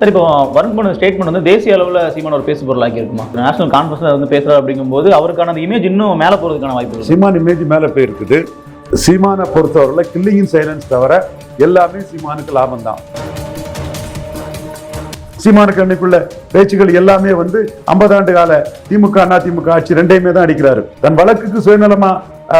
Sir இப்போ வருண் பண்ண statement வந்து தேசிய அளவில் சீமான் ஒரு பேசு பொருளாக்கி இருக்குமா நேஷனல் கான்ஃபரன்ஸ்ல வந்து பேசுகிறார் அப்படிங்கும்போது அவருக்கான அந்த இமேஜ் இன்னும் மேலே போறதுக்கான வாய்ப்பு சீமான் இமேஜ் மேலே போயிருக்குது. சீமானை பொறுத்தவரையில் கில்லிங் சைலன்ஸ் தவிர எல்லாமே சீமானுக்கு லாபம் தான் சீமானுக்கு அன்னைக்குள்ள பேச்சுகள் எல்லாமே வந்து 50 ஆண்டு கால திமுக அதிமுக திமுக ஆட்சி ரெண்டையுமே தான் அடிக்கிறாரு. தன் வழக்குக்கு சுயநலமா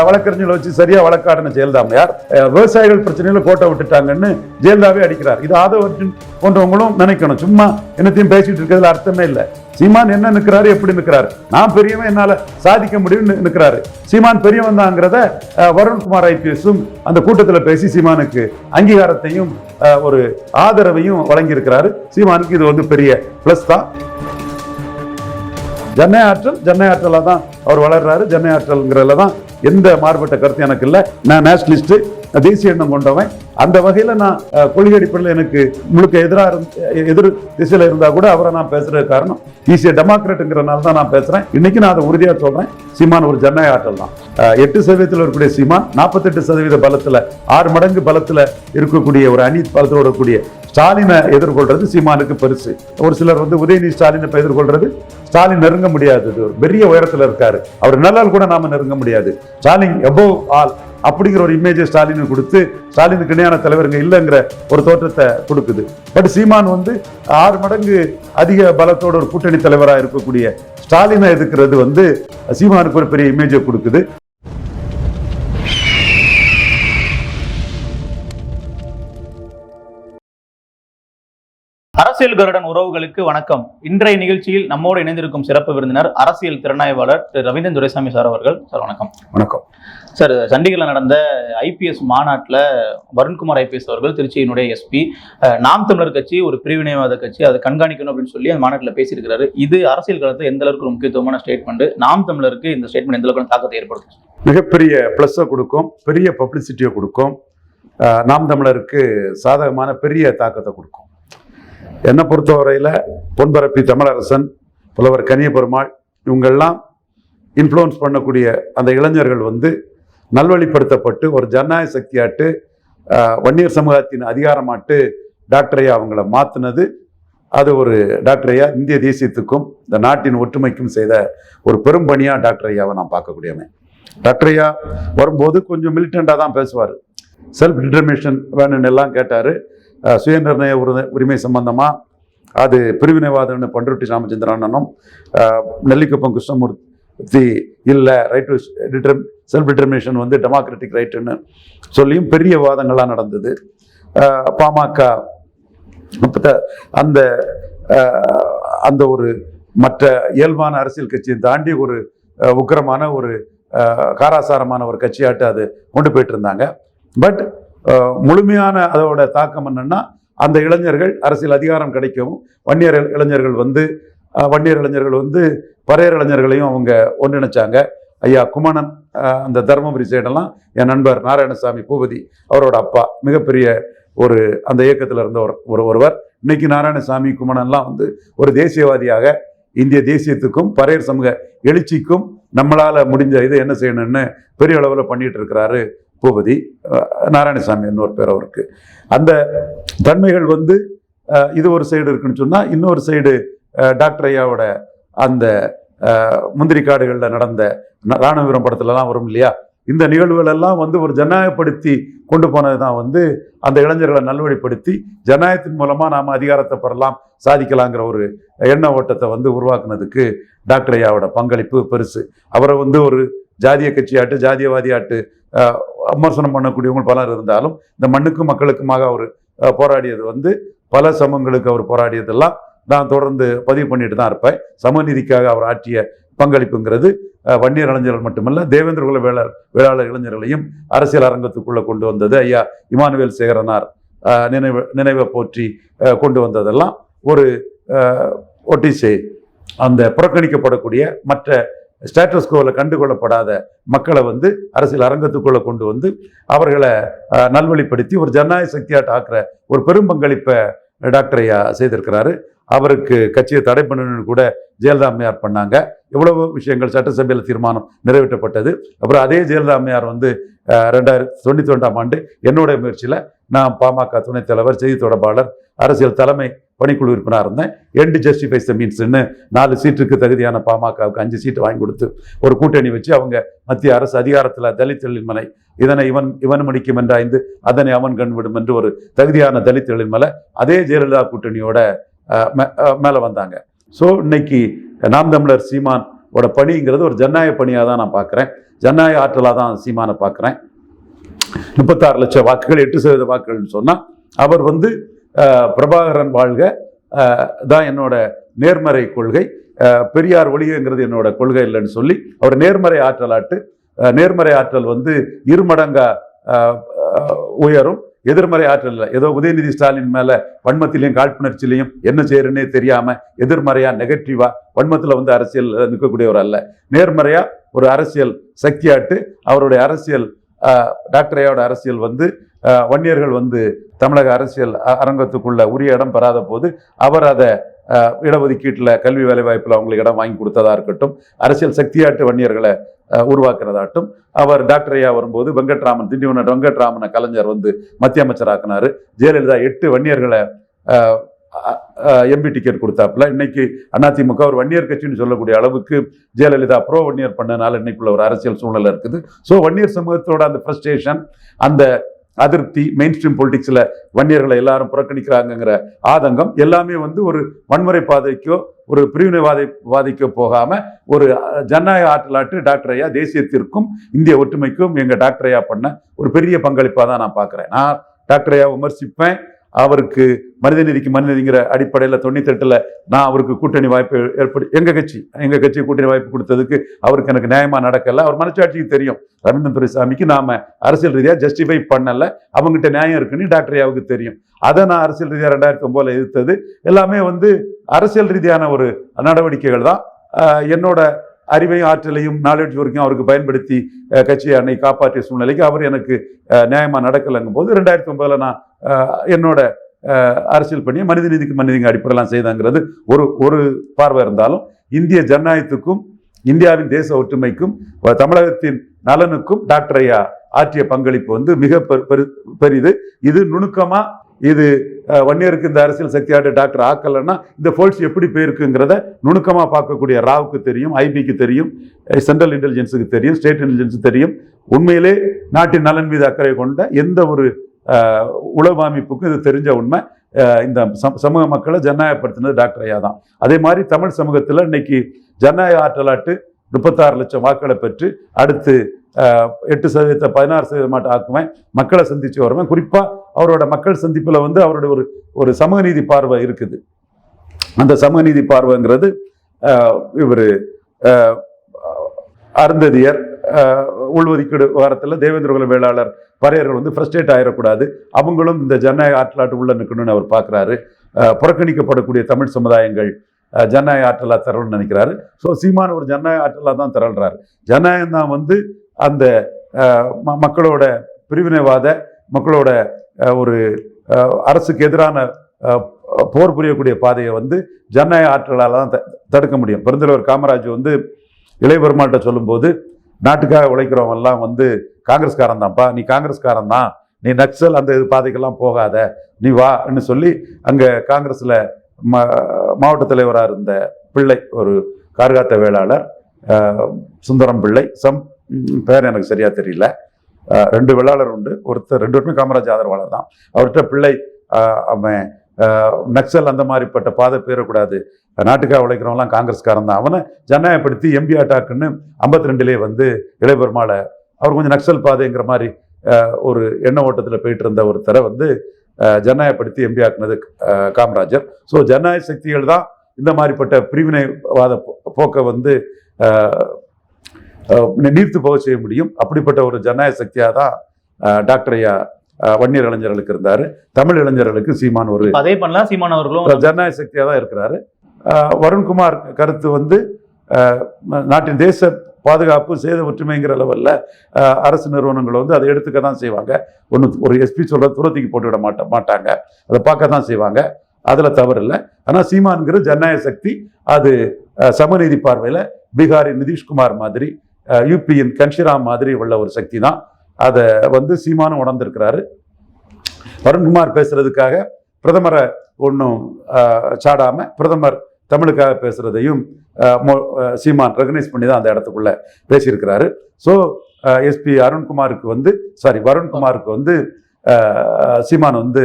வழக்கறிஞர்களை வச்சு சரியா வழக்காடின ஜெயலலிதாமையார் விவசாயிகள் பிரச்சனையில கோட்டை விட்டுட்டாங்கன்னு ஜெயலலிதாவே அடிக்கிறார். இது ஆதவர்ஜன் போன்றவங்களும் நினைக்கணும். சும்மா என்னத்தையும் பேசிட்டு இருக்கிறதுல அர்த்தமே இல்லை. சீமான் என்ன நிற்கிறாரு எப்படி நிற்கிறாரு நான் பெரியவன் என்னால சாதிக்க முடியும்னு நிற்கிறாரு சீமான் பெரியவன் தாங்கிறத அஹ், வருண்குமார் ஐபிஎஸும் அந்த கூட்டத்தில் பேசி சீமானுக்கு அங்கீகாரத்தையும் ஒரு ஆதரவையும் வழங்கியிருக்கிறாரு. சீமானுக்கு இது வந்து பெரிய ப்ளஸ் தான். ஜன்னை ஆற்றல் ஜன்னை ஆற்றலாக தான் அவர் வளர்றாரு. ஜன்னை ஆற்றல்ங்கிறதுல தான் எந்த மாறுபட்ட கருத்து எனக்கு இல்லை. நான் நேஷனலிஸ்ட் தேசிய எண்ணம் கொண்டவன். அந்த வகையில் நான் கொள்கை அடிப்படையில் எனக்கு முழுக்க எதிராக இருந்த எதிர் திசையில் இருந்தால் கூட அவரை நான் பேசுகிற காரணம். ஈஸிய டெமோக்ராட்டுங்கிறனால தான் நான் பேசுகிறேன் இன்னைக்கு நான் அதை உறுதியாக சொல்கிறேன் சீமான் ஒரு ஜனநாயக ஆற்றல் தான். எட்டு சதவீதத்தில் இருக்கக்கூடிய சீமான் நாற்பத்தெட்டு சதவீத பலத்தில் ஆறு மடங்கு பலத்தில் இருக்கக்கூடிய ஒரு அணி பலத்தோட இருக்கக்கூடிய ஸ்டாலினை எதிர்கொள்றது சீமானுக்கு பெருசு. ஒரு சிலர் வந்து உதயநிதி ஸ்டாலினை இப்போ எதிர்கொள்றது ஸ்டாலின் நெருங்க முடியாது. ஒரு பெரிய உயரத்தில் இருக்காரு. அவர் நல்லால் கூட நாம நெருங்க முடியாது. ஸ்டாலின் எபோவ் ஆல் அப்படிங்கிற ஒரு இமேஜை ஸ்டாலினுக்கு கொடுத்து ஸ்டாலினுக்கு இணையான தலைவருங்க இல்லைங்கிற ஒரு தோற்றத்தை கொடுக்குது. பட் சீமான் வந்து ஆறு மடங்கு அதிக பலத்தோட ஒரு கூட்டணி தலைவராக இருக்கக்கூடிய ஸ்டாலினை எதுக்குறது வந்து சீமானுக்கு ஒரு பெரிய இமேஜை கொடுக்குது. அரசியல் கருடன் உறவுகளுக்கு வணக்கம். இன்றைய நிகழ்ச்சியில் நம்மோடு இணைந்திருக்கும் சிறப்பு விருந்தினர் அரசியல் திறனாய்வாளர் திரு ரவீந்திரன் துரைசாமி சார் அவர்கள். சார் வணக்கம். வணக்கம். சார் சண்டிகரில் நடந்த ஐபிஎஸ் மாநாட்டில் வருண்குமார் ஐபிஎஸ் அவர்கள் திருச்சியினுடைய எஸ்பி நாம் தமிழர் கட்சி ஒரு பிரிவினைவாத கட்சி அதை கண்காணிக்கணும் அப்படின்னு சொல்லி அந்த மாநாட்டில் பேசியிருக்கிறாரு. இது அரசியல் களத்தில் எந்த அளவுக்கு முக்கியத்துவமான ஸ்டேட்மெண்ட் நாம் தமிழருக்கு இந்த ஸ்டேட்மெண்ட் எந்த அளவுக்கு தாக்கத்தை ஏற்படுத்தும்? மிகப்பெரிய ப்ளஸ்ஸை கொடுக்கும் பெரிய பப்ளிசிட்டியை கொடுக்கும். நாம் தமிழருக்கு சாதகமான பெரிய தாக்கத்தை கொடுக்கும். என்னை பொறுத்தவரையில் பொன்பரப்பி தமிழரசன் புலவர் கனிய பெருமாள் இவங்கெல்லாம் இன்ஃப்ளூயன்ஸ் பண்ணக்கூடிய அந்த இளைஞர்கள் வந்து நல்வழிப்படுத்தப்பட்டு ஒரு ஜனநாயக சக்தியாட்டு வன்னியர் சமூகத்தின் அதிகாரமாட்டு டாக்டரையா அவங்கள மாற்றினது அது ஒரு டாக்டர் ஐயா இந்திய தேசியத்துக்கும் இந்த நாட்டின் ஒற்றுமைக்கும் செய்த ஒரு பெரும் பணியாக டாக்டர் ஐயாவை நான் பார்க்கக்கூடியவன். டாக்டர் ஐயா வரும்போது கொஞ்சம் மிலிட்டண்டாக தான் பேசுவார். செல்ஃப் டிட்டர்மினேஷன் வேணும்னு எல்லாம் கேட்டார். சுயநிர்ணய உரிமை- உரிமை சம்பந்தமாக அது பிரிவினைவாதம்னு பண்ருட்டி ராமச்சந்திர அண்ணனும் நெல்லிக்குப்பம் கிருஷ்ணமூர்த்தி இல்லை right to deter self determination வந்து டெமோக்ராட்டிக் ரைட்டுன்னு சொல்லியும் பெரிய வாதங்கள்லாம் நடந்தது. பாமக அந்த அந்த ஒரு மற்ற இயல்பான அரசியல் கட்சியை தாண்டி ஒரு உக்கரமான உக்கிரமான ஒரு காராசாரமான ஒரு கட்சியாட்டு அது கொண்டு போயிட்டு இருந்தாங்க. பட் முழுமையான அதோட தாக்கம் என்னன்னா அந்த இளைஞர்கள் அரசியல் அதிகாரம் கிடைக்கவும் வன்னியர் இளைஞர்கள் வந்து வன்னியர் இளைஞர்கள் வந்து பறையர் இளைஞர்களையும் அவங்க ஒன்றிணைச்சாங்க. ஐயா குமணன் அந்த தருமபுரி சைடெல்லாம் என் நண்பர் நாராயணசாமி பூபதி அவரோட அப்பா மிகப்பெரிய ஒரு அந்த இயக்கத்தில் இருந்த ஒரு ஒரு ஒருவர். இன்னைக்கு நாராயணசாமி குமணன்லாம் வந்து ஒரு தேசியவாதியாக இந்திய தேசியத்துக்கும் பறையர் சமூக எழுச்சிக்கும் நம்மளால் முடிஞ்ச இது என்ன செய்யணும்னு பெரிய அளவில் பண்ணிட்டு இருக்கிறாரு. பூபதி நாராயணசாமி இன்னொரு பேர் அவருக்கு. அந்த தன்மைகள் வந்து இது ஒரு சைடு இருக்குன்னு சொன்னால் இன்னொரு சைடு டாக்டர் ஐயாவோட அந்த முந்திரி காடுகளில் நடந்த ந- படத்துலலாம் வரும் இல்லையா? இந்த நிகழ்வுகள் எல்லாம் வந்து ஒரு ஜனநாயகப்படுத்தி கொண்டு போனது தான் வந்து அந்த இளைஞர்களை நல்வழிப்படுத்தி ஜனநாயகத்தின் மூலமாக நாம் அதிகாரத்தை பெறலாம் சாதிக்கலாங்கிற ஒரு எண்ண ஓட்டத்தை வந்து உருவாக்குனதுக்கு டாக்டர் ஐயாவோட பங்களிப்பு பெருசு. அவரை வந்து ஒரு ஜாதிய கட்சியாட்டு ஜாதியவாதியாட்டு அஹ், விமர்சனம் பண்ணக்கூடியவங்க பலர் இருந்தாலும் இந்த மண்ணுக்கும் மக்களுக்குமாக அவர் போராடியது வந்து பல சமங்களுக்கு அவர் போராடியதெல்லாம் நான் தொடர்ந்து பதிவு பண்ணிட்டு தான் இருப்பேன். சமநீதிக்காக அவர் ஆற்றிய பங்களிப்புங்கிறது வன்னியர் இளைஞர்கள் மட்டுமல்ல தேவேந்திர குல வேளாளர் வேளாளர் இளைஞர்களையும் அரசியல் அரங்கத்துக்குள்ளே கொண்டு வந்தது. ஐயா இமானுவேல் சேகரனார் நினைவு நினைவை போற்றி கொண்டு வந்ததெல்லாம் ஒரு ஒட்டிசை அந்த புறக்கணிக்கப்படக்கூடிய மற்ற ஸ்டேட்டஸ்கோவில் கண்டுகொள்ளப்படாத மக்களை வந்து அரசியல் அரங்கத்துக்குள்ளே கொண்டு வந்து அவர்களை நல்வழிப்படுத்தி ஒரு ஜனநாயக சக்தியாட்டு ஆக்குற ஒரு பெரும் பங்களிப்பை டாக்டர் ஐயா செய்திருக்கிறாரு. அவருக்கு கட்சியை தடை பண்ணணும்னு கூட ஜெயலலிதா அம்மையார் பண்ணாங்க. எவ்வளவு விஷயங்கள் சட்டசபையில் தீர்மானம் நிறைவேற்றப்பட்டது. அப்புறம் அதே ஜெயலலிதா அம்மையார் வந்து ரெண்டாயிரத்தி தொண்ணூற்றி ரெண்டாம் ஆண்டு என்னுடைய முயற்சியில் நான் பாமக துணைத் தலைவர் செய்தி தொடர்பாளர் அரசியல் தலைமை பணிக்குழு உறுப்பினராக இருந்தேன். எண்டு ஜஸ்டிஃபைஸ் த மீன்ஸ்னு நாலு சீட்டுக்கு தகுதியான பாமகவுக்கு அஞ்சு சீட்டு வாங்கி கொடுத்து ஒரு கூட்டணி வச்சு அவங்க மத்திய அரசு அதிகாரத்தில் தலித் எழில்மலை இதனை இவன் இவன் முடிக்கும் என்றாய்ந்து அதனை அவன் கண் விடும் என்று ஒரு தகுதியான தலித் எழில்மலை அதே ஜெயலலிதா கூட்டணியோட மேலே மே- வந்தாங்க. ஸோ இன்னைக்கு நாம் தமிழர் சீமானோட பணிங்கிறது ஒரு ஜனநாயக பணியாக தான் நான் பார்க்குறேன் ஜனநாயக ஆற்றலாக தான் சீமானை பார்க்குறேன் முப்பத்தாறு லட்சம் வாக்குகள் எட்டு சதவீத வாக்குகள்னு சொன்னால் அவர் வந்து பிரபாகரன் வாழ்க. தான் என்னோட நேர்மறை கொள்கை. பெரியார் ஒளிகங்கிறது என்னோட கொள்கை இல்லைன்னு சொல்லி அவர் நேர்மறை ஆற்றலாட்டு நேர்மறை ஆற்றல் வந்து இருமடங்கா உயரும். எதிர்மறை ஆற்றல் இல்லை. ஏதோ உதயநிதி ஸ்டாலின் மேல வன்மத்திலையும் காழ்ப்புணர்ச்சியிலையும் என்ன செய்யறேன்னே தெரியாம எதிர்மறையா நெகட்டிவா வன்மத்தில் வந்து அரசியல் நிற்கக்கூடியவர் அல்ல. நேர்மறையா ஒரு அரசியல் சக்தியாட்டு அவருடைய அரசியல் டாக்டரையோட டாக்டர் ஐயாவோட அரசியல் வந்து வன்னியர்கள் வந்து தமிழக அரசியல் அ- அரங்கத்துக்குள்ள உரிய இடம் பெறாத போது அவர் அதை இடஒதுக்கீட்டில் இடஒதுக்கீட்டுல கல்வி வேலைவாய்ப்பில் அவங்களுக்கு இடம் வாங்கி கொடுத்ததா இருக்கட்டும் அரசியல் சக்தியாட்டு வன்னியர்களை உருவாக்குறதாட்டும் அவர் டாக்டர் ஐயா வரும்போது வெங்கட்ராமன் திண்டிவன வெங்கட்ராமனை கலைஞர் வந்து மத்திய அமைச்சராக்குனாரு. ஜெயலலிதா எட்டு வன்னியர்களை எம்பி டிக்கெட் கொடுத்தாப்புல. இன்னைக்கு அதிமுக ஒரு வன்னியர் கட்சின்னு சொல்லக்கூடிய அளவுக்கு ஜெயலலிதா ப்ரோ வன்னியர் பண்ணனால இன்னைக்குள்ள ஒரு அரசியல் சூழ்நிலை இருக்குது. ஸோ வன்னியர் சமூகத்தோட அந்த ஃப்ரஸ்ட்ரேஷன் அந்த அதிருப்தி மெயின் ஸ்ட்ரீம் பொலிட்டிக்ஸில் வன்னியர்களை எல்லாரும் புறக்கணிக்கிறாங்கங்கிற ஆதங்கம் எல்லாமே வந்து ஒரு வன்முறை பாதைக்கோ ஒரு பிரிவினைவாதை வாதிக்கோ போகாமல் ஒரு ஜனநாயக ஆற்றலாற்று டாக்டர் ஐயா தேசியத்திற்கும் இந்திய ஒற்றுமைக்கும் எங்கள் டாக்டர் ஐயா பண்ண ஒரு பெரிய பங்களிப்பாக தான் நான் பார்க்குறேன் நான் டாக்டர் ஐயா விமர்சிப்பேன். அவருக்கு மனிதநீதிக்கு மனிதநீதிங்கிற அடிப்படையில் தொண்ணூத்தெட்டில் நான் அவருக்கு கூட்டணி வாய்ப்பு ஏற்படு எங்கள் கட்சி எங்கள் கட்சி கூட்டணி வாய்ப்பு கொடுத்ததுக்கு அவருக்கு எனக்கு நியாயமாக நடக்கலை. அவர் மனசாட்சிக்கு தெரியும். ரவீந்திரன் துரைசாமிக்கு நாம அரசியல் ரீதியாக ஜஸ்டிஃபை பண்ணலை. அவங்ககிட்ட நியாயம் இருக்குன்னு டாக்டர் ஐயாவுக்கு தெரியும். அதை நான் அரசியல் ரீதியாக ரெண்டாயிரத்தி ஒம்போதில் எதிர்த்தது. எல்லாமே வந்து அரசியல் ரீதியான ஒரு நடவடிக்கைகள் தான். என்னோட அறிவையும் ஆற்றலையும் நாலேஜ் வரைக்கும் அவருக்கு பயன்படுத்தி கட்சியை அன்னை காப்பாற்றிய சூழ்நிலைக்கு அவர் எனக்கு நியாயமாக நடக்கலைங்கும் போது ரெண்டாயிரத்தி ஒன்பதில் நான் என்னோட அரசியல் பணியை மனித நீதிக்கு மனிதங்க அடிப்படையெல்லாம் செய்தாங்கிறது ஒரு ஒரு பார்வை இருந்தாலும் இந்திய ஜனநாயகத்துக்கும் இந்தியாவின் தேச ஒற்றுமைக்கும் தமிழகத்தின் நலனுக்கும் டாக்டர் ஐயா ஆற்றிய பங்களிப்பு வந்து மிக பெரு- பெரு- பெரிது. இது நுணுக்கமாக இது வன்னியருக்கு இந்த அரசியல் சக்தியாட்ட டாக்டர் ஆக்கலைன்னா இந்த ஃபோல்ஸ் எப்படி போயிருக்குங்கிறத நுணுக்கமாக பார்க்கக்கூடிய ராவுக்கு தெரியும் ஐபிக்கு தெரியும் சென்ட்ரல் இன்டெலிஜென்ஸுக்கு தெரியும் ஸ்டேட் இன்டெலிஜென்ஸுக்கு தெரியும். உண்மையிலே நாட்டின் நலன் மீது அக்கறை கொண்ட எந்த ஒரு உளவு அமைப்புக்கும் இது தெரிஞ்ச உண்மை. இந்த சம- சமூக மக்களை ஜனநாயகப்படுத்தினது டாக்டர் ஐயா தான். அதே மாதிரி தமிழ் சமூகத்தில் இன்னைக்கு ஜனநாயக ஆற்றலாட்டு முப்பத்தாறு லட்சம் வாக்களை பெற்று அடுத்து எட்டு சதவீதத்தை பதினாறு சதவீதமாட்ட ஆக்குவேன். மக்களை சந்தித்து வருவேன். குறிப்பாக அவரோட மக்கள் சந்திப்பில் வந்து அவரோட ஒரு ஒரு சமூக நீதி பார்வை இருக்குது. அந்த சமூக நீதி பார்வைங்கிறது இவர் அருந்ததியர் உள்ஒதுக்கீடு வாரத்தில் தேவேந்திர குல வேளாளர் பறையர்கள் வந்து ஃப்ரஸ்ட்ரேட் ஆயிடக்கூடாது அவங்களும் இந்த ஜனநாயக ஆற்றலாட்டு உள்ள நிற்கணும்னு அவர் பார்க்குறாரு புறக்கணிக்கப்படக்கூடிய தமிழ் சமுதாயங்கள் ஜனநாயக ஆற்றலாக தரணும்னு நினைக்கிறாரு. ஸோ சீமான ஒரு ஜனநாயக ஆற்றலாக தான் திரள்றாரு. ஜனநாயகம் தான் வந்து அந்த ம- மக்களோட பிரிவினைவாத மக்களோட ஒரு அரசுக்கு எதிரான போர் புரியக்கூடிய பாதையை வந்து ஜனநாயக ஆற்றலால் தான் த- தடுக்க முடியும். பெருந்தலைவர் காமராஜ் வந்து இளையபெருமாள்கிட்ட சொல்லும்போது நாட்டுக்காக உழைக்கிறவங்க எல்லாம் வந்து காங்கிரஸ்காரன் தான்ப்பா. நீ காங்கிரஸ்காரன் தான். நீ நக்சல் அந்த இது பாதைக்கெல்லாம் போகாத. நீ வான்னு சொல்லி அங்கே காங்கிரஸில் ம மாவட்ட தலைவராக இருந்த பிள்ளை ஒரு கார்காத்த வேளாளர் சுந்தரம் பிள்ளை சம் பேர் எனக்கு சரியாக தெரியல. ரெண்டு வேளாளர் உண்டு. ஒருத்தர் ரெண்டு பேருமே காமராஜ் ஆதரவாளர் தான். அவர்கிட்ட பிள்ளை அவன் நக்சல் அந்த மாதிரிப்பட்ட பாதை பேரக்கூடாது நாட்டுக்காக உழைக்கிறவங்களாம் காங்கிரஸ்காரன் தான். அவனை ஜனநாயகப்படுத்தி எம்பி அட்டாக்குன்னு ஐம்பத்தி ரெண்டுலேயே வந்து இளையபெருமாளை அவர் கொஞ்சம் நக்சல் பாதைங்கிற மாதிரி ஒரு எண்ண ஓட்டத்தில் போயிட்டு இருந்த ஒருத்தரை வந்து ஜனநாயகப்படுத்தி எம்பி ஆக்குனது காமராஜர். ஸோ ஜனநாயக சக்திகள் தான் இந்த மாதிரிப்பட்ட பிரிவினைவாத போக்கை வந்து நீர்த்து போக செய்ய முடியும். அப்படிப்பட்ட ஒரு ஜனநாயக சக்தியாக தான் டாக்டர் ஐயா வன்னியர் இளைஞர்களுக்கு இருந்தார். தமிழ் இளைஞர்களுக்கு சீமான் ஒரு அதே பண்ணலாம் சீமான் அவர்களும் ஜனநாயக சக்தியாக தான் இருக்கிறாரு. வருண்குமார் கருத்து வந்து நாட்டின் தேச பாதுகாப்பு சேத ஒற்றுமைங்கிற லெவலில் அரசு நிறுவனங்கள் வந்து அதை எடுத்துக்க தான் செய்வாங்க. ஒன்று ஒரு எஸ்பி சொல்ற தூரத்துக்கு போட்டு விட மாட்ட மாட்டாங்க. அதை பார்க்க தான் செய்வாங்க. அதில் தவறு இல்லை. ஆனால் சீமான்கிற ஜனநாயக சக்தி அது சமநீதி பார்வையில் பீகாரின் நிதிஷ்குமார் மாதிரி யூபியின் கன்ஷிராம் மாதிரி உள்ள ஒரு சக்தி தான். அதை வந்து சீமானும் உணர்ந்திருக்கிறாரு. வருண்குமார் பேசுறதுக்காக பிரதமரை ஒன்றும் சாடாமல் பிரதமர் தமிழுக்காக பேசுகிறதையும் மோ- சீமான் ரெகனைஸ் பண்ணி தான் அந்த இடத்துக்குள்ளே பேசியிருக்கிறாரு. ஸோ எஸ்பி அருண்குமாருக்கு வந்து சாரி வருண்குமாருக்கு வந்து சீமான் வந்து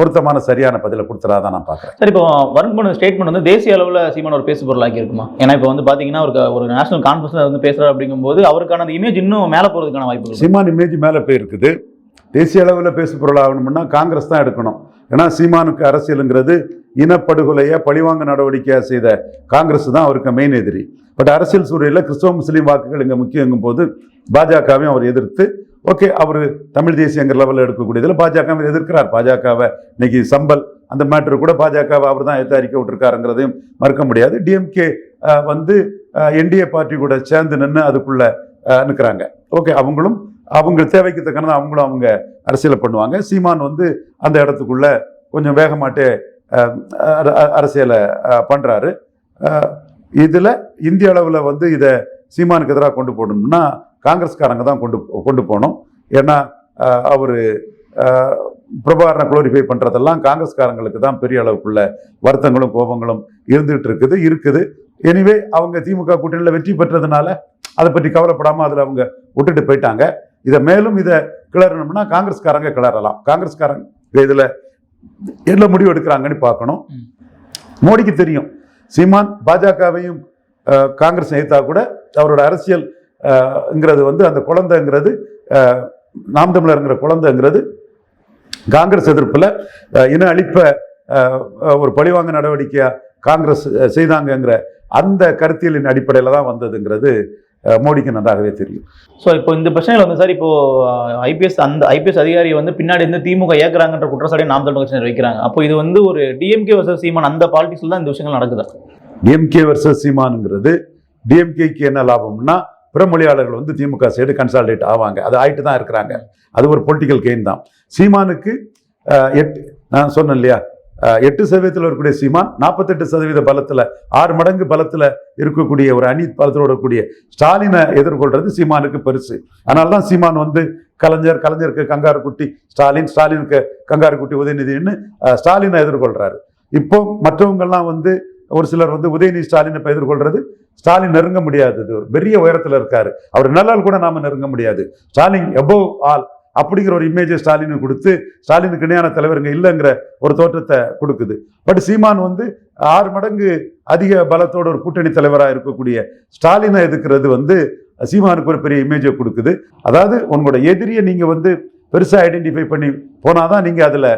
பொருத்தமான சரியான பதிலை கொடுத்துறதா தான் நான் பார்க்குறேன். சரி இப்போ வருண் பண்ண ஸ்டேட்மெண்ட் வந்து தேசிய அளவில் சீமான் ஒரு பேசு பொருளாக்கி இருக்குமா? ஏன்னா இப்போ வந்து பாத்தீங்கன்னா ஒரு ஒரு நேஷனல் கான்ஃபரன்ஸ்ல வந்து பேசுறாரு அப்படிங்கும்போது அவருக்கான அந்த இமேஜ் இன்னும் மேல போறதுக்கான வாய்ப்புகள் இருக்கு. சீமான் இமேஜ் மேலே போயிருக்குது. தேசிய அளவில் பேசு பொருள் ஆகணும்னா காங்கிரஸ் தான் எடுக்கணும். ஏன்னா சீமானுக்கு அரசியலுங்கிறது இனப்படுகொலையை பழிவாங்க நடவடிக்கையாக செய்த காங்கிரஸ் தான் அவருக்கு மெயின் எதிரி. பட் அரசியல் சூழலில் கிறிஸ்தவ முஸ்லீம் வாக்குகள் இங்கே முக்கியங்கும் போது பாஜகவையும் அவர் எதிர்த்து ஓகே அவர் தமிழ் தேசியங்கிற லெவலில் எடுக்கக்கூடியதில் பாஜகவை எதிர்க்கிறார். பாஜகவை இன்னைக்கு சம்பல் அந்த மேட்ரு கூட பாஜகவை அவர் தான் எடுத்து அறிக்கை விட்டுருக்காருங்கிறதையும் மறுக்க முடியாது. டிஎம்கே வந்து என்டிஏ பார்ட்டி கூட சேர்ந்து நின்று அதுக்குள்ளே நிற்கிறாங்க ஓகே அவங்களும் அவங்க தேவைக்கு தக்கன அவங்களும் அவங்க அரசியலை பண்ணுவாங்க. சீமான் வந்து அந்த இடத்துக்குள்ள கொஞ்சம் வேகமாட்டே அரசியலை பண்ணுறாரு இதில் இந்திய அளவில் வந்து இதை சீமானுக்கு எதிராக கொண்டு போடணும்னா காங்கிரஸ்காரங்க தான் கொண்டு கொண்டு போகணும் ஏன்னா அவரு பிரபாகரனை குளோரிஃபை பண்றதெல்லாம் காங்கிரஸ்காரங்களுக்கு தான் பெரிய அளவுக்குள்ள வருத்தங்களும் கோபங்களும் இருந்துகிட்டு இருக்குது. இருக்குது எனிவே அவங்க திமுக கூட்டணியில் வெற்றி பெற்றதுனால அதை பற்றி கவலைப்படாம அதில் அவங்க விட்டுட்டு போயிட்டாங்க. இதை மேலும் இதை கிளறணும்னா காங்கிரஸ்காரங்க கிளறலாம். காங்கிரஸ்காரங்க இதில் என்ன முடிவு எடுக்கிறாங்கன்னு பார்க்கணும். மோடிக்கு தெரியும். சீமான் பாஜகவையும் காங்கிரஸ் எதிர்த்தா கூட அவரோட அரசியல் ங்கிறது வந்து அந்த குழந்தைங்கிறது நாம் தமிழருங்கிற குழந்தைங்கிறது காங்கிரஸ் எதிர்ப்புல இன அழிப்ப ஒரு பழிவாங்க நடவடிக்கையா காங்கிரஸ் செய்தாங்கங்கிற அந்த கருத்தியலின் அடிப்படையில் தான் வந்ததுங்கிறது மோடிக்கு நன்றாகவே தெரியும். ஸோ இப்போ இந்த பிரச்சனைகள் வந்து சார் இப்போ ஐபிஎஸ் அந்த ஐபிஎஸ் அதிகாரி வந்து பின்னாடி இருந்து திமுக ஏற்கிறாங்கன்ற குற்றச்சாட்டை நாம் தமிழ் கட்சியினர் வைக்கிறாங்க. அப்போ இது வந்து ஒரு டிஎம்கே வர்சஸ் சீமான் அந்த பாலிடிக்ஸ்ல தான் இந்த விஷயங்கள் நடக்குதா? டிஎம்கே வர்சஸ் சீமானுங்கிறது டிஎம்கேக்கு என்ன லாபம்னா பிற மொழியாளர்கள் வந்து திமுக சைடு கன்சால்டேட் ஆவாங்க. அது ஆயிட்டு தான் இருக்கிறாங்க. அது ஒரு பொலிட்டிக்கல் கெயின் தான். சீமானுக்கு எட்டு நான் சொன்னேன் இல்லையா? எட்டு சதவீதத்தில் இருக்கக்கூடிய சீமான் நாற்பத்தெட்டு சதவீத பலத்தில் ஆறு மடங்கு பலத்தில் இருக்கக்கூடிய ஒரு அணி பலத்தில் இருக்கக்கூடிய ஸ்டாலினை எதிர்கொள்றது சீமானுக்கு பெருசு. அதனால தான் சீமான் வந்து கலைஞர் கலைஞருக்கு கங்காரு குட்டி ஸ்டாலின் ஸ்டாலினுக்கு கங்காரு குட்டி உதயநிதினு ஸ்டாலினை எதிர்கொள்றாரு. இப்போ மற்றவங்கெல்லாம் வந்து ஒரு சிலர் வந்து உதயநிதி ஸ்டாலினை இப்போ எதிர்கொள்றது ஸ்டாலின் நெருங்க முடியாது. பெரிய உயரத்தில் இருக்காரு. அவர் நல்லால் கூட நாம நெருங்க முடியாது. ஸ்டாலின் எபோவ் ஆல் அப்படிங்கிற ஒரு இமேஜை ஸ்டாலின் கொடுத்து ஸ்டாலினுக்கு இணையான தலைவருங்க இல்லைங்கிற ஒரு தோற்றத்தை கொடுக்குது. பட் சீமான் வந்து ஆறு மடங்கு அதிக பலத்தோட ஒரு கூட்டணி தலைவராக இருக்கக்கூடிய ஸ்டாலினை எதுக்குறது வந்து சீமானுக்கு ஒரு பெரிய இமேஜை கொடுக்குது. அதாவது உங்களோட எதிரியை நீங்கள் வந்து பெருசாக ஐடென்டிஃபை பண்ணி போனாதான் தான் நீங்கள் அதில்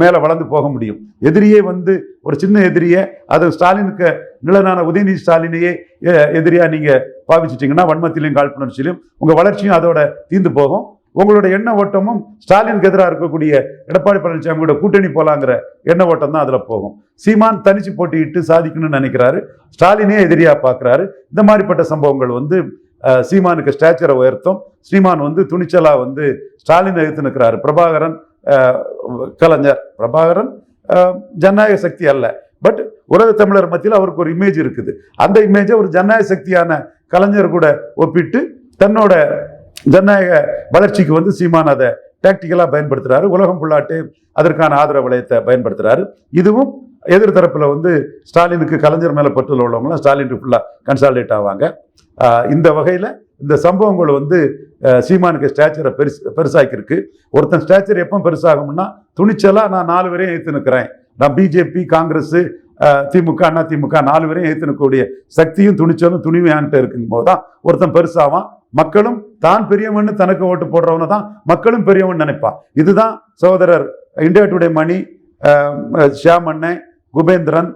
மேலே வளர்ந்து போக முடியும். எதிரியே வந்து ஒரு சின்ன எதிரியை அது ஸ்டாலினுக்கு நிலனான உதயநிதி ஸ்டாலினையே எதிரியாக நீங்கள் பாவிச்சிட்டிங்கன்னா வன்மத்திலையும் காழ்ப்புணர்ச்சியிலும் உங்கள் வளர்ச்சியும் அதோட தீந்து போகும். உங்களோட எண்ண ஓட்டமும் ஸ்டாலினுக்கு எதிராக இருக்கக்கூடிய எடப்பாடி பழனிசாமியோட கூட்டணி போலாங்கிற எண்ண ஓட்டம் தான் அதில் போகும். சீமான் தனிச்சு போட்டியிட்டு சாதிக்கணும்னு நினைக்கிறாரு. ஸ்டாலினே எதிரியாக பார்க்குறாரு இந்த மாதிரிப்பட்ட சம்பவங்கள் வந்து சீமானுக்கு ஸ்டாச்சரை உயர்த்தும். ஸ்ரீமான் வந்து துணிச்சலா வந்து ஸ்டாலினை எதிர்த்து நிற்கிறாரு பிரபாகரன் கலைஞர் பிரபாகரன் ஜனநாயக சக்தி அல்ல. பட் உலக தமிழர் மத்தியில் அவருக்கு ஒரு இமேஜ் இருக்குது. அந்த இமேஜை ஒரு ஜனநாயக சக்தியான கலைஞர் கூட ஒப்பிட்டு தன்னோட ஜனநாயக வளர்ச்சிக்கு வந்து சீமான் அதை டாக்டிக்கலாக பயன்படுத்துகிறாரு உலகம் ஃபுல்லாட்டு அதற்கான ஆதரவு வளையத்தை பயன்படுத்துகிறாரு இதுவும் எதிர்த்தரப்புல வந்து ஸ்டாலினுக்கு கலைஞர் மேலே பற்றுல உள்ளவங்களாம் ஸ்டாலினுக்கு ஃபுல்லாக கன்சால்டேட் ஆவாங்க. இந்த வகையில் இந்த சம்பவங்கள் வந்து சீமானுக்கு ஸ்டாச்சரை பெருசு பெருசாக்கியிருக்கு. ஒருத்தன் ஸ்டாச்சர் எப்போ பெருசாகும்னா துணிச்சலாக நான் நாலு பேரையும் ஏற்று நிற்கிறேன். நான் பிஜேபி காங்கிரஸ் திமுக அண்ணா திமுக நாலு பேரையும் ஏற்று நிற்கக்கூடிய சக்தியும் துணிச்சலும் துணிவும் என்கிட்ட இருக்கும்போது தான் ஒருத்தன் பெருசாவான். மக்களும் தான் பெரியவன்னு தனக்கு ஓட்டு போடுறவன தான் மக்களும் பெரியவன் நினைப்பான். இதுதான் சகோதரர் India Today Mani ah Shyam அண்ணன் குபேந்திரன்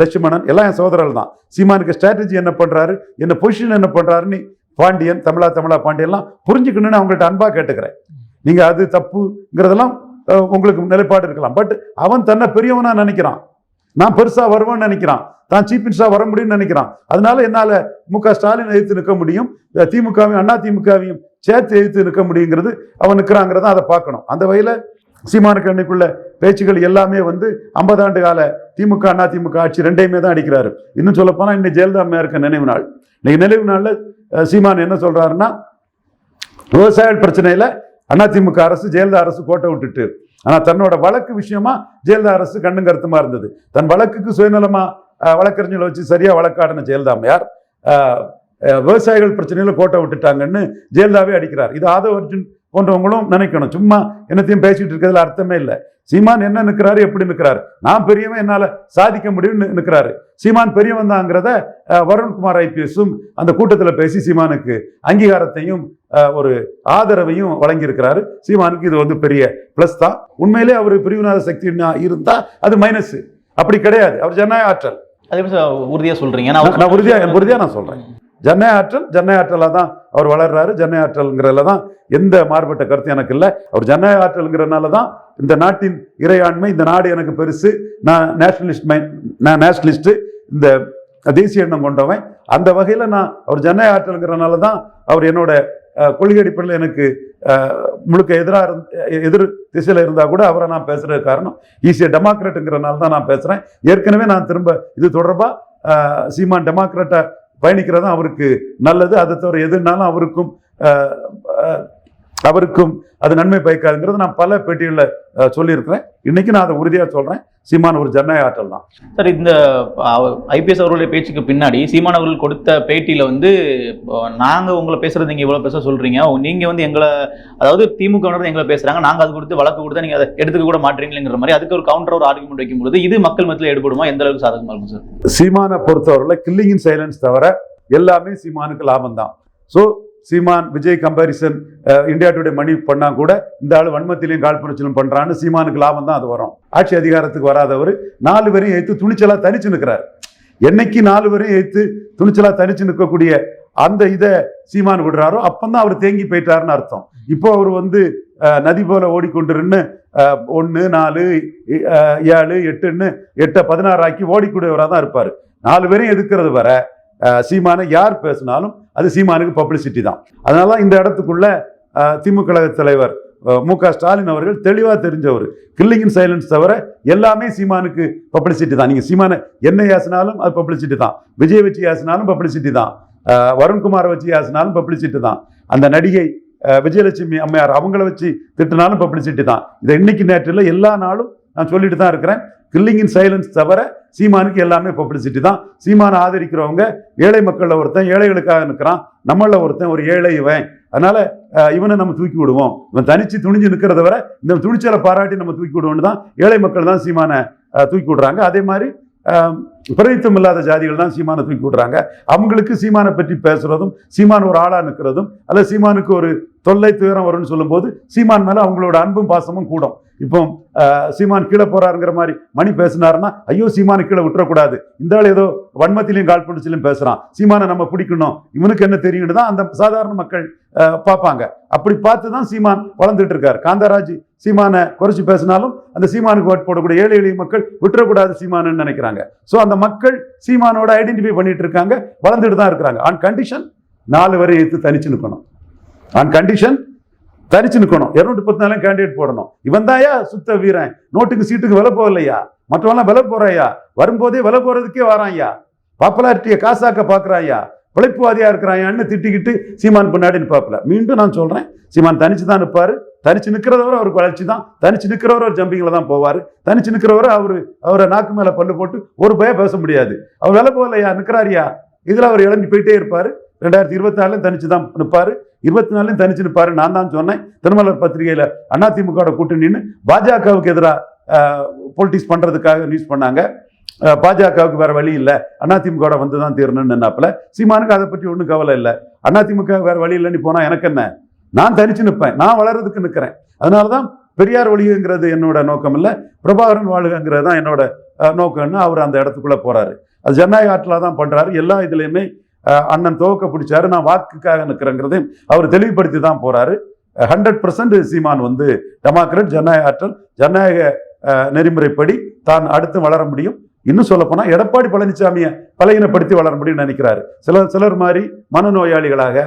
லட்சுமணன் எல்லாம் என் சகோதரர்கள் தான். சீமானுக்கு ஸ்ட்ராட்டஜி என்ன பண்ணுறாரு என்ன பொசிஷன் என்ன பண்ணுறாருன்னு பாண்டியன் தமிழா தமிழா பாண்டியன்லாம் புரிஞ்சுக்கணும்னு அவங்கள்ட்ட அன்பா கேட்டுக்கிறேன். நீங்க அது தப்புங்கிறதெல்லாம் உங்களுக்கு நிலைப்பாடு இருக்கலாம். பட் அவன் தன்னை பெரியவனா நினைக்கிறான். நான் பெருசா வருவேன்னு நினைக்கிறான். தான் சீஃப் மினிஸ்டரா வர முடியும்னு நினைக்கிறான். அதனால என்னால மு க ஸ்டாலின் எதிர்த்து நிற்க முடியும். திமுகவையும் அண்ணா திமுகவையும் சேர்த்து எதிர்த்து நிற்க முடியுங்கிறது அவன் நிற்கிறாங்கிறத அதை பார்க்கணும். அந்த வகையில சீமானுக்கு அன்னைக்குள்ள பேச்சுகள் எல்லாமே வந்து ஐம்பது ஆண்டு கால திமுக அண்ணா திமுக ஆட்சி ரெண்டையுமே தான் அடிக்கிறாரு. இன்னும் சொல்ல இன்னைக்கு ஜெயலலிதா அம்மையாருக்கு நினைவு நாள். இன்னைக்கு நினைவு நாளில் சீமான் என்ன சொல்றாருன்னா விவசாய பிரச்சனையில அதிமுக அரசு ஜெயலலிதா அரசு கோட்டை விட்டுட்டு. ஆனால் தன்னோட வழக்கு விஷயமா ஜெயலலிதா அரசு கண்ணும் கருத்துமா இருந்தது. தன் வழக்குக்கு சுயநலமா வழக்கறிஞர்களை வச்சு சரியா வழக்காடின ஜெயலலிதா அம்மையார் விவசாயிகள் பிரச்சனையில கோட்டை விட்டுட்டாங்கன்னு ஜெயலலிதாவே அடிக்கிறார். இது ஆதவ அர்ஜுன் போன்றவங்களும் நினைக்கணும். சும்மா என்னத்தையும் பேசிட்டு இருக்கிறதுல அர்த்தமே இல்லை. சீமான் என்ன நிற்கிறாரு எப்படி நிற்கிறாரு? நான் பெரியவன் என்னால சாதிக்க முடியும்னு நிற்கிறாரு. சீமான் பெரியவன் தாங்கிறத வருண்குமார் ஐபிஎஸும் அந்த கூட்டத்தில் பேசி சீமானுக்கு அங்கீகாரத்தையும் ஒரு ஆதரவையும் வழங்கியிருக்கிறாரு. சீமானுக்கு இது வந்து பெரிய ப்ளஸ் தான். உண்மையிலே அவர் பிரிவினாத சக்தி இருந்தா அது மைனஸ் அப்படி கிடையாது. அவர் ஜனநாயக ஆற்றல். அதே எப்படி சார் உறுதியா சொல்றீங்க. நான் நான் நான் உறுதியா உறுதியா நான் சொல்றேன். ஜன்னை ஆற்றல் ஜன்னை ஆற்றலாக தான் அவர் வளர்றாரு. ஜன்னை ஆற்றல்ங்கிறதுல தான் எந்த மாறுபட்ட கருத்து எனக்கு இல்லை. அவர் ஜன்னை ஆற்றல்ங்கிறனால தான் இந்த நாட்டின் இறையாண்மை இந்த நாடு எனக்கு பெருசு. நான் நேஷனலிஸ்ட் மைண்ட் நான் நேஷனலிஸ்ட்டு இந்த தேசிய எண்ணம் கொண்டவன். அந்த வகையில் நான் அவர் ஜன்னை ஆற்றல்ங்கிறனால தான் அவர் என்னோட கொள்கை அடிப்படையில் எனக்கு முழுக்க எதிராக இருந் எதிர் திசையில் இருந்தால் கூட அவரை நான் பேசுறது காரணம். ஈஸியாக டெமோக்ராட்டுங்கிறனால தான் நான் பேசுகிறேன் ஏற்கனவே நான் திரும்ப இது தொடர்பாக சீமான் டெமோக்ராட்டை பயணிக்கிறது அவருக்கு நல்லது. அதை தவிர எதுனாலும் அவருக்கும் அவருக்கும் அது நன்மை பயக்காதுங்கிறது நான் பல பேட்டிகளில் சொல்லியிருக்கிறேன். இன்னைக்கு நான் அதை உறுதியாக சொல்கிறேன் சீமான் ஒரு ஜனநாயக ஆற்றல் தான். சார் இந்த ஐபிஎஸ் அவர்களுடைய பேச்சுக்கு பின்னாடி சீமான் அவர்கள் கொடுத்த பேட்டியில வந்து இப்போ நாங்க உங்களை பேசுறது நீங்க இவ்வளவு பேச சொல்றீங்க. நீங்க வந்து எங்களை அதாவது திமுக எங்களை பேசுறாங்க. நாங்க அது கொடுத்து வழக்கு கொடுத்தா நீங்க அதை எடுத்துக்க கூட மாட்டீங்களேங்கிற மாதிரி அதுக்கு ஒரு கவுண்டர் ஒரு ஆர்குமெண்ட் வைக்கும் பொழுது இது மக்கள் மத்தியில் எடுபடுமா? எந்த அளவுக்கு சாதகமா இருக்கும் சார்? சீமானை பொறுத்தவரையில் கில்லிங் இன் சைலன்ஸ் தவிர எல்லாமே சீமானுக்கு லாபம் தான் so Seeman Vijay comparison India Today Mani பண்ணால் கூட இந்த ஆள் வன்மத்திலையும் காழ்ப்புணர்ச்சியிலும் பண்ணுறான்னு சீமானுக்கு லாபம் தான் அது வரும். ஆட்சி அதிகாரத்துக்கு வராதவர் நாலு பேரையும் எடுத்து துணிச்சலா தனிச்சு நிற்கிறார் என்னைக்கு நாலு பேரையும் எடுத்து துணிச்சலா தனிச்சு நிற்கக்கூடிய அந்த இதை சீமான் விடுறாரோ அப்பந்தான் அவர் தேங்கி போயிட்டாருன்னு அர்த்தம். இப்போ அவர் வந்து நதி போல ஓடிக்கொண்டிருன்னு ஒன்று நாலு ஏழு எட்டுன்னு எட்டை பதினாறு ஆக்கி ஓடிக்கூடியவராக தான் இருப்பார். நாலு பேரையும் எதுக்கிறது வர சீமானை யார் பேசினாலும் அது சீமானுக்கு பப்ளிசிட்டி தான். அதனால தான் இந்த இடத்துக்குள்ள திமுக கழக தலைவர் மு க ஸ்டாலின் அவர்கள் தெளிவாக தெரிஞ்சவர். கில்லிங் இன் சைலன்ஸ் தவிர எல்லாமே சீமானுக்கு பப்ளிசிட்டி தான். நீங்கள் சீமானை என்ன ஏசினாலும் அது பப்ளிசிட்டி தான். விஜய் வச்சு ஏசினாலும் பப்ளிசிட்டி தான். அஹ், வருண்குமாரை வச்சு ஏசினாலும் பப்ளிசிட்டி தான். அந்த நடிகை விஜயலட்சுமி அம்மையார் அவங்கள வச்சு திட்டினாலும் பப்ளிசிட்டி தான். இதை இன்னைக்கு நேற்றில் எல்லா நாளும் நான் சொல்லிட்டு தான் இருக்கிறேன். கில்லிங் இன் சைலன்ஸ் தவிர சீமானுக்கு எல்லாமே பப்ளிசிட்டி தான். சீமானை ஆதரிக்கிறவங்க ஏழை மக்களில் ஒருத்தன் ஏழைகளுக்காக நிற்கிறான் நம்மளில் ஒருத்தன் ஒரு ஏழை இவன். அதனால இவனை நம்ம தூக்கி விடுவோம். இவன் தனிச்சு துணிஞ்சு நிற்கிறத விட இந்த துணிச்சலை பாராட்டி நம்ம தூக்கி விடுவோம்னு தான் ஏழை மக்கள் தான் சீமானை தூக்கி விடுறாங்க. அதே மாதிரி அஹ், பிரதித்துவம் இல்லாத ஜாதிகள் தான் சீமானை தூக்கி விடுறாங்க. அவங்களுக்கு சீமானை பற்றி பேசுறதும் சீமான் ஒரு ஆளாக நிற்கிறதும் அல்ல சீமானுக்கு ஒரு தொல்லை துயரம் வரும்னு சொல்லும்போது சீமான் மேலே அவங்களோட அன்பும் பாசமும் கூடும். இப்போ சீமான் கீழே போறாருங்கிற மாதிரி மணி பேசினாருன்னா ஐயோ சீமானை கீழே விட்டுறக்கூடாது. இந்த ஆள் ஏதோ வன்மத்திலையும் காழ்ப்புணர்ச்சியிலும் பேசுறான். சீமானை நம்ம பிடிக்கணும். இவனுக்கு என்ன தெரியும்னு தான் அந்த சாதாரண மக்கள் பார்ப்பாங்க. அப்படி பார்த்து தான் சீமான் வளர்ந்துட்டு இருக்காரு. காந்தராஜ் சீமானை குறைச்சி பேசினாலும் அந்த சீமானுக்கு ஓட் போடக்கூடிய ஏழை எளிய மக்கள் விட்டுறக்கூடாது சீமானுன்னு நினைக்கிறாங்க. ஸோ அந்த மக்கள் சீமானோட ஐடென்டிஃபை பண்ணிட்டு இருக்காங்க வளர்ந்துட்டு தான் இருக்கிறாங்க. ஆன் கண்டிஷன் நாலு வரை எடுத்து தனிச்சு நிற்கணும் ஆன் கண்டிஷன் தனிச்சு நிற்கணும் இரநூத்தி பத்து நாளும் கேண்டிடேட் போடணும். இவன் தாயா சுத்த வீரன். நோட்டுக்கு சீட்டுக்கு விலை போகலையா மற்றவெல்லாம் விலை போறாயா வரும்போதே விலை போறதுக்கே வரான்யா. பாப்புலாரிட்டியை காசாக்க பார்க்குறாயா? பிழைப்புவாதியா இருக்கிறாயான்னு திட்டிக்கிட்டு சீமான் பின்னாடி நிற்பாப்புல மீண்டும் நான் சொல்றேன் சீமான் தனிச்சு தான் நிற்பார் தனிச்சு நிற்கிறவரை அவருக்கு வளர்ச்சி தான். தனிச்சு நிற்கிறவர் ஒரு ஜம்பிங்கில் தான் போவார். தனிச்சு நிற்கிறவரை அவர் அவரை நாக்கு மேலே பல்லு போட்டு ஒரு பய பேச முடியாது. அவர் விலை போகலையா நிற்கிறாரியா இதில் அவர் இழந்து போயிட்டே இருப்பார். ரெண்டாயிரத்தி இருபத்தி நாலுலேயும் தனிச்சு தான் நிற்பார் இருபத்தி நாலுலையும் தனிச்சு நிற்பாரு நான் தான் சொன்னேன். திருமலர் பத்திரிகையில் அதிமுக கூட்டணின்னு பாஜகவுக்கு எதிராக பொலிட்டிக்ஸ் பண்ணுறதுக்காக நியூஸ் பண்ணாங்க. பாஜகவுக்கு வேற வழி இல்லை. அதிமுக வந்து தான் தீரணும்னு நின்னாப்புல. சீமானுக்கு அதை பற்றி ஒன்றும் கவலை இல்லை. அதிமுக வேற வழி இல்லைன்னு போனால் எனக்கு என்ன? நான் தனிச்சு நிற்பேன் நான் வளர்றதுக்கு நிற்கிறேன் அதனால தான் பெரியார் ஒழியுங்கிறது என்னோட நோக்கம் இல்லை. பிரபாகரன் வாழ்கங்கிறது தான் என்னோட நோக்கம்னு அவர் அந்த இடத்துக்குள்ளே போகிறாரு அது ஜனநாயக ஆற்றலாக தான் பண்ணுறாரு எல்லா இதுலையுமே அண்ணன் துவக்க பிடிச்சாரு நான் வாக்குக்காக நிற்கிறேங்கிறதையும் அவர் தெளிவுபடுத்தி தான் போறாரு. ஹண்ட்ரட் பர்சன்ட் சீமான் வந்து டெமோக்ரட் ஜனநாயக ஆற்றல் ஜனநாயக நெறிமுறைப்படி தான் அடுத்து வளர முடியும். இன்னும் சொல்ல எடப்பாடி பழனிசாமியை பலகீனப்படுத்தி வளர முடியும்னு நினைக்கிறாரு. சிலர் சிலர் மாதிரி மனநோயாளிகளாக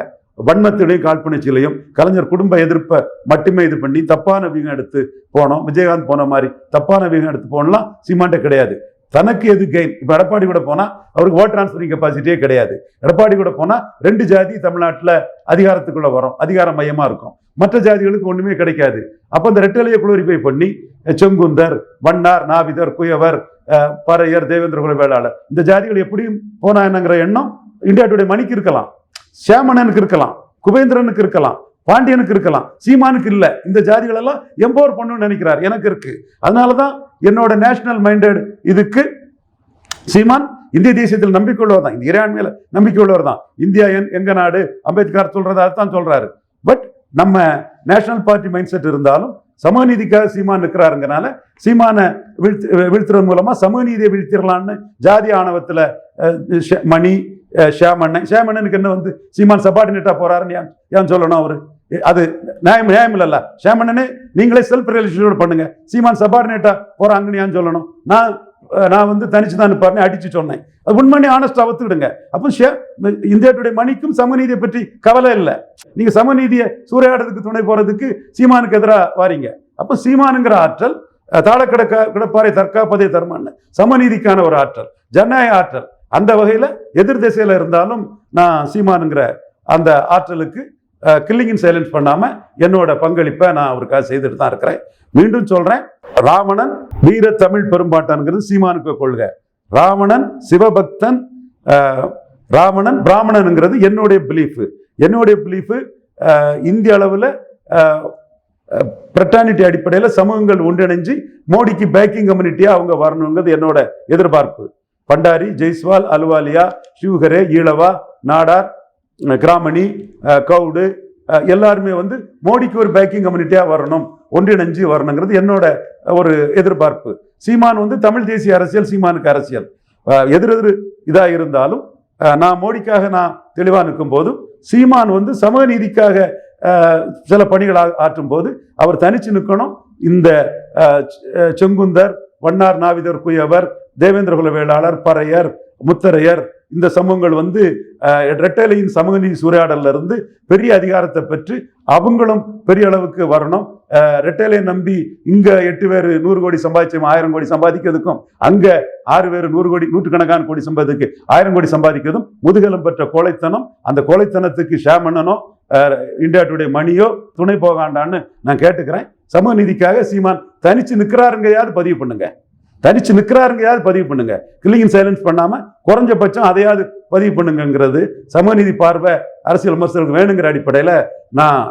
வன்மத்திலையும் காழ்ப்புணர்ச்சியிலையும் கலைஞர் குடும்ப எதிர்ப்பை மட்டுமே இது பண்ணி தப்பான வீகம் எடுத்து போனோம் விஜயகாந்த் போன மாதிரி தப்பான வீகம் எடுத்து போனலாம் சீமான்ட்ட கிடையாது. தனக்கு எது கெயின் இப்போ எடப்பாடி கூட போனால் அவருக்கு ஓட் டிரான்ஸ்ஃபரிங் கெப்பாசிட்டியே கிடையாது. எடப்பாடி கூட போனால் ரெண்டு ஜாதி தமிழ்நாட்டில் அதிகாரத்துக்குள்ளே வரும். அதிகார மையமாக இருக்கும். மற்ற ஜாதிகளுக்கு ஒன்றுமே கிடைக்காது. அப்போ இந்த ரெட்டலையை குளோரிஃபை பண்ணி செங்குந்தர் வண்ணார் நாவிதர் குயவர் பறையர் தேவேந்திர குல வேளாளர் இந்த ஜாதிகள் எப்படியும் போனா என்னங்கிற எண்ணம் இந்தியா டுடே மணிக்கு இருக்கலாம். சேமனனுக்கு இருக்கலாம். குபேந்திரனுக்கு இருக்கலாம். பாண்டியனுக்கு இருக்கலாம் சீமானுக்கு இல்லை. இந்த ஜாதிகள் எல்லாம் எம்பவர் பண்ணணும்னு நினைக்கிறார். எனக்கு இருக்கு. அதனாலதான் என்னோட நேஷனல் மைண்டட் இதுக்கு சீமான் இந்திய தேசியத்தில் நம்பிக்கையுள்ளவர் தான். இந்த இறையாண்மையில நம்பிக்கையுள்ளவர் தான். இந்தியா என் எங்க நாடு? அம்பேத்கர் சொல்றது அதுதான் சொல்றாரு. பட் நம்ம நேஷனல் பார்ட்டி மைண்ட் செட் இருந்தாலும் சமநீதிக்காக சீமான் நிற்கிறாருங்கனால சீமானை வீழ்த்து வீழ்த்துறது மூலமா சமூகநீதியை வீழ்த்திடலான்னு ஜாதி ஆணவத்தில் மணி ஷேமண்ணன். ஷேமண்ணனுக்கு என்ன வந்து சீமான் சபார்டினேட்டா போறாருன்னு ஏன் ஏன் சொல்லணும் அவரு? அது நியாயம் நியாயம் இல்லைல்ல. சேமண்ணனே நீங்களே செல்ஃப் ரியலைசேஷன் பண்ணுங்க. சீமான் சபார்டினேட்டா போறாங்கன்னு ஏன் சொல்லணும். நான் நான் வந்து தனிச்சு தான் நிற்பாருன்னு அடிச்சு சொன்னேன். அது உண்மையை ஆனஸ்டா ஒத்துக்கிடுங்க. அப்போ ஷே- இந்தியா டுடே மணிக்கும் சமநீதியை பற்றி கவலை இல்லை. நீங்க சமநீதியை சூறையாடுறதுக்கு துணை போறதுக்கு சீமானுக்கு எதிராக வாரீங்க. அப்போ சீமானுங்கிற ஆற்றல் தாளக்கடக்க கிடப்பாறை தற்காப்பதே தர்மன்னு சமநீதிக்கான ஒரு ஆற்றல் ஜனநாயக ஆற்றல். அந்த வகையில் எதிர் திசையில் இருந்தாலும் நான் சீமானுங்கிற அந்த ஆற்றலுக்கு கில்லிங்கின் சைலன்ஸ் பண்ணாமல் என்னோட பங்களிப்பை நான் அவருக்காக செய்துட்டு தான் இருக்கிறேன். மீண்டும் சொல்கிறேன் ராவணன் வீர தமிழ் பெரும்பாட்டான்ங்கிறது சீமானுக்கு கொள்கை. ராவணன் சிவபக்தன் ராவணன் பிராமணனுங்கிறது என்னுடைய பிலீஃபு என்னுடைய பிலீஃபு இந்திய அளவில் பிரட்டானிட்டி அடிப்படையில் சமூகங்கள் ஒன்றிணைஞ்சு மோடிக்கு பேக்கிங் கம்யூனிட்டியாக அவங்க வரணுங்கிறது என்னோட எதிர்பார்ப்பு. பண்டாரி ஜெய்ஸ்வால் அலுவாலியா சிவகரே ஈழவா நாடார் கிராமணி கவுடு எல்லாருமே வந்து மோடிக்கு ஒரு பேக்கிங் கம்யூனிட்டியாக வரணும் ஒன்றிணைஞ்சு வரணுங்கிறது என்னோட ஒரு எதிர்பார்ப்பு. சீமான் வந்து தமிழ் தேசிய அரசியல் சீமானுக்கு அரசியல். எதிரெதிர் எதிர் எதிர் இருந்தாலும் நான் மோடிக்காக நான் தெளிவாக நிற்கும் போதும் சீமான் வந்து சமூக நீதிக்காக சில பணிகள் ஆ- ஆற்றும் போது அவர் தனிச்சு நிற்கணும். இந்த செங்குந்தர் வண்ணார் நாவிதர் குயவர் தேவேந்திரகுல வேளாளர் பறையர் முத்தரையர் இந்த சமூகங்கள் வந்து ரெட்டலையின் சமூக நீதி சூறையாடல்ல இருந்து பெரிய அதிகாரத்தை பெற்று அவங்களும் பெரிய அளவுக்கு வரணும். அஹ், ரெட்டலையை நம்பி இங்க எட்டு பேர் நூறு கோடி சம்பாதிச்சோம் ஆயிரம் கோடி சம்பாதிக்கிறதுக்கும் அங்க ஆறு பேர் நூறு கோடி நூற்றுக்கணக்கான கோடி சம்பாதிக்கு ஆயிரம் கோடி சம்பாதிக்கிறதும் முதுகலம் பெற்ற கோழைத்தனம். அந்த கோழைத்தனத்துக்கு ஷேர் அஹ், இந்தியா டுடே மணியோ துணை போகாண்டான்னு நான் கேட்டுக்கிறேன். சமூக நீதிக்காக சீமான் தனிச்சு நிற்கிறாருங்கையாவது பதிவு பண்ணுங்க. தனிச்சு நிற்கிறாருங்கையாவது பதிவு பண்ணுங்க? கில்லிங் சைலன்ஸ் பண்ணாம குறைஞ்சபட்சம் அதையாவது பதிவு பண்ணுங்கங்கிறது சமூக நீதி பார்வை அரசியல் விமர்சனங்களுக்கு வேணுங்கிற அடிப்படையில நான்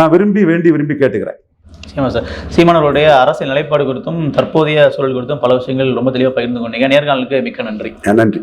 நான் விரும்பி வேண்டி விரும்பி கேட்டுக்கிறேன். நிச்சயமா சார். சீமானவருடைய அரசியல் நிலைப்பாடு குறித்தும் தற்போதைய சூழல் குறித்தும் பல விஷயங்கள் ரொம்ப தெளிவாக பகிர்ந்து கொண்டீங்க. நேர்காணலுக்கு மிக்க நன்றி. நன்றி.